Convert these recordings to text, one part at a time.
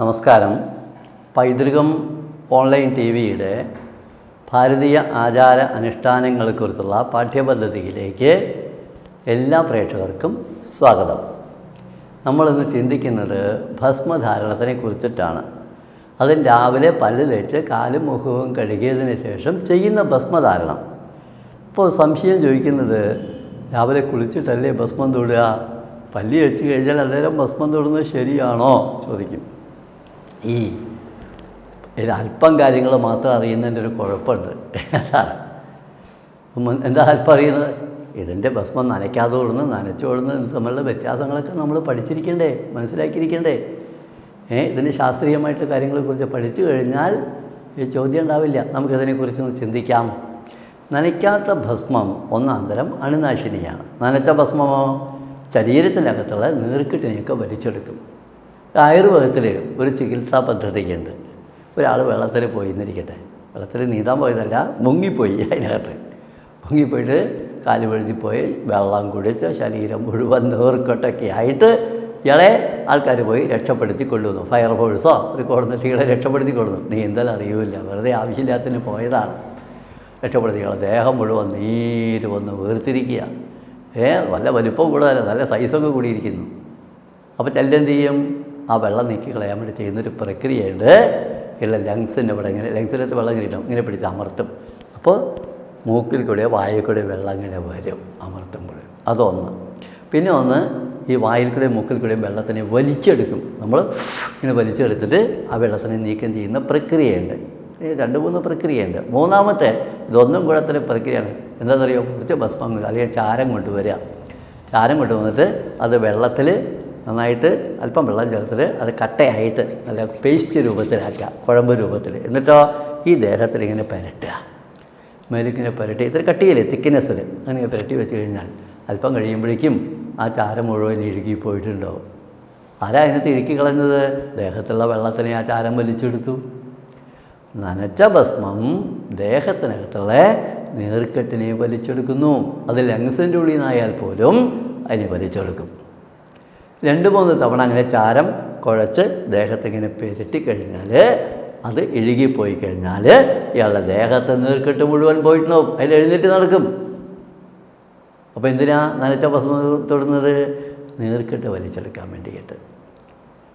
നമസ്കാരം. പൈതൃകം online T വിയുടെ ഭാരതീയ ആചാര അനുഷ്ഠാനങ്ങളെക്കുറിച്ചുള്ള പാഠ്യപദ്ധതിയിലേക്ക് എല്ലാ പ്രേക്ഷകർക്കും സ്വാഗതം. നമ്മളിന്ന് ചിന്തിക്കുന്നത് ഭസ്മധാരണത്തിനെ കുറിച്ചിട്ടാണ്. അതും രാവിലെ പല്ല് തേച്ച് കാലും മുഖവും കഴുകിയതിന് ശേഷം ചെയ്യുന്ന ഭസ്മധാരണം. ഇപ്പോൾ സംശയം ചോദിക്കുന്നത് രാവിലെ കുളിച്ചിട്ടല്ലേ ഭസ്മം തൊടുക? പല്ലി വെച്ച് കഴിഞ്ഞാൽ അന്നേരം ഭസ്മം തൊടുന്നത് ശരിയാണോ? ചോദിക്കും. ഈ അല്പം കാര്യങ്ങൾ മാത്രം അറിയുന്നതിന്റെ ഒരു കുഴപ്പമുണ്ട്. അതാണ്. എന്താ അല്പം അറിയുന്നത്? ഇതിന്റെ ഭസ്മം നനയ്ക്കാതെ ഓടുന്നു നനച്ചോടുന്നു തമ്മിലുള്ള വ്യത്യാസങ്ങളൊക്കെ നമ്മൾ പഠിച്ചിരിക്കണ്ടേ മനസ്സിലാക്കിയിരിക്കണ്ടേ? ഏ ഇതിന് ശാസ്ത്രീയമായിട്ട് കാര്യങ്ങളെക്കുറിച്ച് പഠിച്ചു കഴിഞ്ഞാൽ ഈ ചോദ്യം ഉണ്ടാവില്ല. നമുക്കിതിനെക്കുറിച്ച് ചിന്തിക്കാം. നനയ്ക്കാത്ത ഭസ്മം ഒന്നാം തരം അണുനാശിനിയാണ്. നനച്ച ഭസ്മമോ ശരീരത്തിനകത്തുള്ള നീർക്കിട്ടിനെയൊക്കെ വലിച്ചെടുക്കും. ആയുർവേദത്തിൽ ഒരു ചികിത്സാ പദ്ധതിയുണ്ട്. ഒരാൾ വെള്ളത്തിൽ പോയി എന്നിരിക്കട്ടെ വെള്ളത്തിൽ നീന്താൻ പോയതല്ല മുങ്ങിപ്പോയി അതിനകത്ത്. മുങ്ങിപ്പോയിട്ട് കാൽ വഴുതിപ്പോയി വെള്ളം കുടിച്ച് ശരീരം മുഴുവൻ നേർക്കൊട്ടൊക്കെ ആയിട്ട് ഇയാളെ ആൾക്കാർ പോയി രക്ഷപ്പെടുത്തി കൊണ്ടുവന്നു ഫയർ ഫോഴ്സോ ഒരു കൊടുന്നിട്ട് രക്ഷപ്പെടുത്തി കൊണ്ടുവന്നു നീന്തൽ അറിയൂല വെറുതെ ആവശ്യമില്ലാത്തതിന് പോയതാണ്. രക്ഷപ്പെടുത്തി ഇയാളെ ദേഹം മുഴുവൻ നീര് വന്ന് വേർത്തിരിക്കുക. ഏ നല്ല വലുപ്പം കൂടുതലല്ല നല്ല സൈസൊക്കെ കൂടിയിരിക്കുന്നു. അപ്പോൾ ചെല്ലെന്ത് ചെയ്യും? ആ വെള്ളം നീക്കി കളയാൻ വേണ്ടി ചെയ്യുന്നൊരു പ്രക്രിയയുണ്ട്. ഇല്ല ലങ്സിന്റെ ഇവിടെ ഇങ്ങനെ ലങ്സിലത്തെ വെള്ളം ഇങ്ങനെ ഇടും. ഇങ്ങനെ പിടിച്ച് അമർത്തും. അപ്പോൾ മൂക്കിൽ കൂടെ വായിൽ കൂടെ വെള്ളം ഇങ്ങനെ വരും അമർത്തുമ്പോൾ. അതൊന്ന്. പിന്നെ ഒന്ന് ഈ വായിൽ കൂടെ മൂക്കിൽ കൂടെയും വെള്ളത്തിനെ വലിച്ചെടുക്കും. നമ്മൾ ഇങ്ങനെ വലിച്ചെടുത്തിട്ട് ആ വെള്ളത്തിനെ നീക്കം ചെയ്യുന്ന പ്രക്രിയയുണ്ട്. രണ്ട് മൂന്ന് പ്രക്രിയയുണ്ട്. മൂന്നാമത്തെ ഇതൊന്നും കൂടത്തിലെ പ്രക്രിയയാണ്. എന്താണെന്നറിയോ? കുറച്ച് ഭസ്മം അല്ലെങ്കിൽ ചാരം കൊണ്ടുവരിക. ചാരം കൊണ്ടുവന്നിട്ട് അത് വെള്ളത്തിൽ നന്നായിട്ട് അല്പം വെള്ളം ചേർത്തിട്ട് അത് കട്ടയായിട്ട് നല്ല പേസ്റ്റ് രൂപത്തിലാക്കുക കുഴമ്പ് രൂപത്തിൽ. എന്നിട്ടോ ഈ ദേഹത്തിൽ ഇങ്ങനെ പുരട്ടുക. മെലുക്കിനെ പുരട്ടി ഇത്ര കട്ടിയില്ലേ തിക്കിനെസ്സിൽ അങ്ങനെ പരട്ടി വെച്ച് കഴിഞ്ഞാൽ അല്പം കഴിയുമ്പോഴേക്കും ആ ചാരം മുഴുവൻ ഇഴുകി പോയിട്ടുണ്ടാവും. ആരാ അതിനകത്ത് ഇഴുക്കി കളഞ്ഞത്? ദേഹത്തുള്ള വെള്ളത്തിനെ ആ ചാരം വലിച്ചെടുത്തു. നനച്ച ഭസ്മം ദേഹത്തിനകത്തുള്ള നീർക്കെട്ടിനെ വലിച്ചെടുക്കുന്നു. അത് ലങ്സിന്റെ ഉള്ളിൽ നിന്നായാൽ പോലും അതിനെ വലിച്ചെടുക്കും. രണ്ട് മൂന്ന് തവണ അങ്ങനെ ചാരം കുഴച്ച് ദേഹത്തിങ്ങനെ പെരട്ടി കഴിഞ്ഞാൽ അത് ഇഴുകിപ്പോയി കഴിഞ്ഞാൽ ഇയാളുടെ ദേഹത്തെ നീർക്കെട്ട് മുഴുവൻ പോയിട്ടുണ്ടാവും അതിൽ എഴുന്നേറ്റ് നടക്കും. അപ്പോൾ എന്തിനാ നനച്ച ഭസ്മം തൊടുന്നത് നീർക്കെട്ട് വലിച്ചെടുക്കാൻ വേണ്ടിയിട്ട്.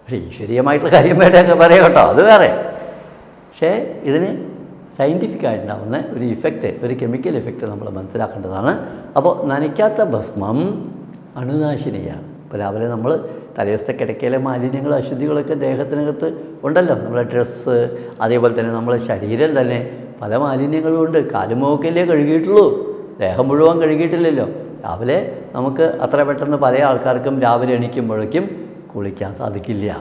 പക്ഷേ ഈശ്വരീയമായിട്ടുള്ള കാര്യം വേണ്ടൊക്കെ പറയാം കേട്ടോ. അത് വേറെ. പക്ഷേ ഇതിന് സയന്റിഫിക് ഒരു ഇഫക്റ്റ് ഒരു കെമിക്കൽ ഇഫക്റ്റ് നമ്മൾ മനസ്സിലാക്കേണ്ടതാണ്. അപ്പോൾ നനയ്ക്കാത്ത ഭസ്മം അണുനാശിനിയാണ്. ഇപ്പോൾ രാവിലെ നമ്മൾ തലേദിവസത്തെ കിടക്കയിലെ മാലിന്യങ്ങൾ അശുദ്ധികളൊക്കെ ദേഹത്തിനകത്ത് ഉണ്ടല്ലോ. നമ്മുടെ ഡ്രസ്സ് അതേപോലെ തന്നെ നമ്മുടെ ശരീരം തന്നെ പല മാലിന്യങ്ങളും ഉണ്ട്. കാലുമോക്കല്ലേ കഴുകിയിട്ടുള്ളൂ. ദേഹം മുഴുവൻ കഴുകിയിട്ടില്ലല്ലോ. രാവിലെ നമുക്ക് അത്ര പെട്ടെന്ന് പല ആൾക്കാർക്കും രാവിലെ എണീക്കുമ്പോഴേക്കും കുളിക്കാൻ സാധിക്കില്ല.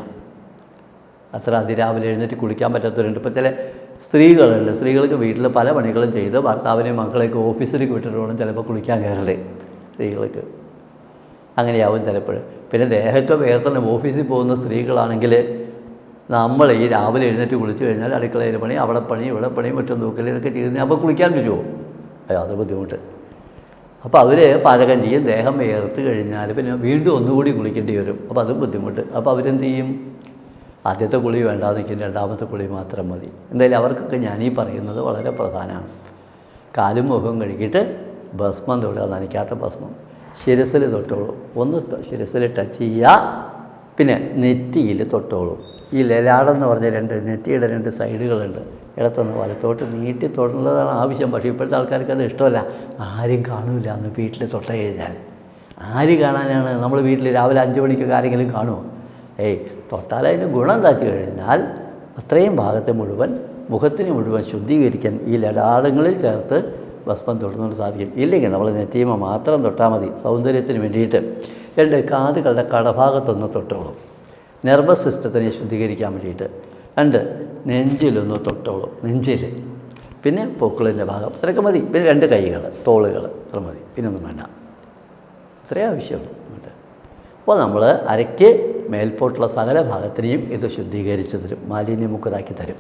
അത്ര അതിരാവിലെ എഴുന്നേറ്റ് കുളിക്കാൻ പറ്റാത്തവരുണ്ട്. ഇപ്പോൾ ചില സ്ത്രീകളുണ്ട്. സ്ത്രീകൾക്ക് വീട്ടിൽ പല പണികളും ചെയ്ത് ഭർത്താവിനെയും മക്കളെയൊക്കെ ഓഫീസിലേക്ക് വിട്ടിട്ട് വേണം ചിലപ്പോൾ കുളിക്കാൻ കയറണ്ടേ സ്ത്രീകൾക്ക്. അങ്ങനെയാവും ചിലപ്പോൾ. പിന്നെ ദേഹത്വ വേർത്തന്നെ ഓഫീസിൽ പോകുന്ന സ്ത്രീകളാണെങ്കിൽ നമ്മൾ ഈ രാവിലെ എഴുന്നേറ്റ് കുളിച്ച് കഴിഞ്ഞാൽ അടുക്കളയിൽ പണി അവിടെ പണി ഇവിടെ പണി മറ്റും തൂക്കൽ ഇതൊക്കെ ചെയ്ത് അപ്പോൾ കുളിക്കാൻ പറ്റുമോ? അത് ബുദ്ധിമുട്ട്. അപ്പോൾ അവർ പാചകം ചെയ്യും ദേഹം വേർത്ത് കഴിഞ്ഞാൽ പിന്നെ വീണ്ടും ഒന്നുകൂടി കുളിക്കേണ്ടി വരും. അപ്പോൾ അതും ബുദ്ധിമുട്ട്. അപ്പോൾ അവരെന്ത് ചെയ്യും? ആദ്യത്തെ കുളി വേണ്ടാന്ന് രണ്ടാമത്തെ കുളി മാത്രം മതി. എന്തായാലും അവർക്കൊക്കെ ഞാനീ പറയുന്നത് വളരെ പ്രധാനമാണ്. കാലും മുഖവും കഴുകിയിട്ട് ഭസ്മം തൊടുക നനയ്ക്കാത്ത ഭസ്മം. ശിരസിൽ തൊട്ടോളൂ. ഒന്ന് ശിരസിൽ ടച്ച് ചെയ്യുക. പിന്നെ നെറ്റിയിൽ തൊട്ടോളൂ. ഈ ലലാടെന്ന് പറഞ്ഞ രണ്ട് നെറ്റിയുടെ രണ്ട് സൈഡുകളുണ്ട്. ഇടത്തുനിന്ന് വലത്തോട്ട് നീട്ടി തൊടുന്നതാണ് ആവശ്യം. പക്ഷേ ഇപ്പോഴത്തെ ആൾക്കാർക്ക് അത് ഇഷ്ടമല്ല. ആരും കാണില്ല അന്ന് വീട്ടിൽ തൊട്ട കഴിഞ്ഞാൽ. ആര് കാണാനാണ്? നമ്മൾ വീട്ടിൽ രാവിലെ അഞ്ച് മണിക്കൊക്കെ ആരെങ്കിലും കാണുമോ? ഏയ് തൊട്ടാൽ അതിന് ഗുണം താത്തി കഴിഞ്ഞാൽ അത്രയും ഭാഗത്തെ മുഴുവൻ മുഖത്തിന് മുഴുവൻ ശുദ്ധീകരിക്കാൻ ഈ ലടാടങ്ങളിൽ ചേർത്ത് ഭസ്മം തൊടുന്നതുകൊണ്ട് സാധിക്കും. ഇല്ലെങ്കിൽ നമ്മൾ നെറ്റീമ മാത്രം തൊട്ടാൽ മതി. സൗന്ദര്യത്തിന് വേണ്ടിയിട്ട് രണ്ട് കാതുകളുടെ കടഭാഗത്തൊന്ന് തൊട്ടോളും. നെർവസ് സിസ്റ്റത്തിനെ ശുദ്ധീകരിക്കാൻ വേണ്ടിയിട്ട് രണ്ട് നെഞ്ചിലൊന്ന് തൊട്ടോളും. നെഞ്ചിൽ പിന്നെ പൂക്കളിന്റെ ഭാഗം. ഇത്രയൊക്കെ മതി. പിന്നെ രണ്ട് കൈകൾ തോളുകൾ ഇത്ര മതി. പിന്നെ ഒന്നും വേണ്ട. ഇത്രയേ ആവശ്യമുള്ളൂ. അപ്പോൾ നമ്മൾ അരയ്ക്ക് മേൽപോട്ടുള്ള സകല ഭാഗത്തിനെയും ഇത് ശുദ്ധീകരിച്ച് തരും. മാലിന്യമുക്തരാക്കി തരും.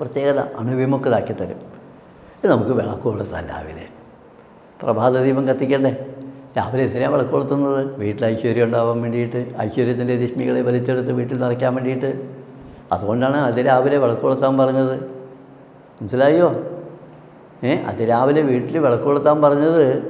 പ്രത്യേകത അണുവിമുക്തരാക്കി തരും. ഇത് നമുക്ക് വിളക്ക് കൊടുത്താൽ രാവിലെ. പ്രഭാത ദീപം കത്തിക്കണ്ടേ? രാവിലെ എന്തിനാണ് വിളക്ക് കൊളുത്തുന്നത് വീട്ടിൽ ഐശ്വര്യം ഉണ്ടാവാൻ വേണ്ടിയിട്ട് ഐശ്വര്യത്തിന്റെ രശ്മികളെ വലിച്ചെടുത്ത് വീട്ടിൽ നിറയ്ക്കാൻ വേണ്ടിയിട്ട്. അതുകൊണ്ടാണ് അതിരാവിലെ വിളക്ക് കൊളുത്താൻ പറഞ്ഞത്. മനസ്സിലായോ? ഏ അതിരാവിലെ വീട്ടിൽ വിളക്ക് കൊളുത്താൻ പറഞ്ഞത്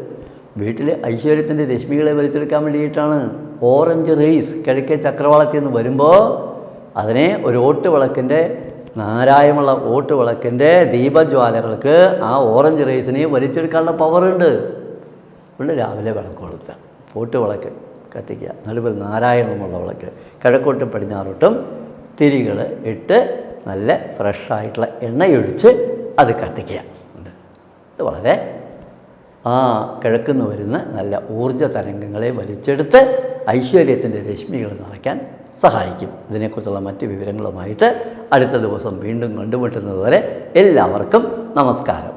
വീട്ടിൽ ഐശ്വര്യത്തിന്റെ രശ്മികളെ വലിച്ചെടുക്കാൻ വേണ്ടിയിട്ടാണ്. ഓറഞ്ച് റേസ് കിഴക്കേ ചക്രവാളത്തിൽ നിന്ന് വരുമ്പോൾ അതിനെ ഒരു ഓട്ട് വിളക്കിന്റെ നാരായമുള്ള ഓട്ട് വിളക്കിന്റെ ദീപജ്വാലകൾക്ക് ആ ഓറഞ്ച് റേസിനെ വലിച്ചെടുക്കാനുള്ള പവറുണ്ട്. ഇവിടെ രാവിലെ വിളക്ക് കൊളുത്തുക പോട്ട് വിളക്ക് കത്തിക്കുക. നടുവിൽ നാരായണമുള്ള വിളക്ക്. കിഴക്കോട്ടും പടിഞ്ഞാറോട്ടും തിരികൾ ഇട്ട് നല്ല ഫ്രഷായിട്ടുള്ള എണ്ണയൊഴിച്ച് അത് കത്തിക്കുക. ഇത് വളരെ ആ കിഴക്കുന്ന് വരുന്ന നല്ല ഊർജ തരംഗങ്ങളെ വലിച്ചെടുത്ത് ഐശ്വര്യത്തിന്റെ രശ്മികൾ നിറയ്ക്കാൻ സഹായിക്കും. ഇതിനെക്കുറിച്ചുള്ള മറ്റ് വിവരങ്ങളുമായിട്ട് അടുത്ത ദിവസം വീണ്ടും കണ്ടുമുട്ടുന്നതുവരെ എല്ലാവർക്കും നമസ്കാരം.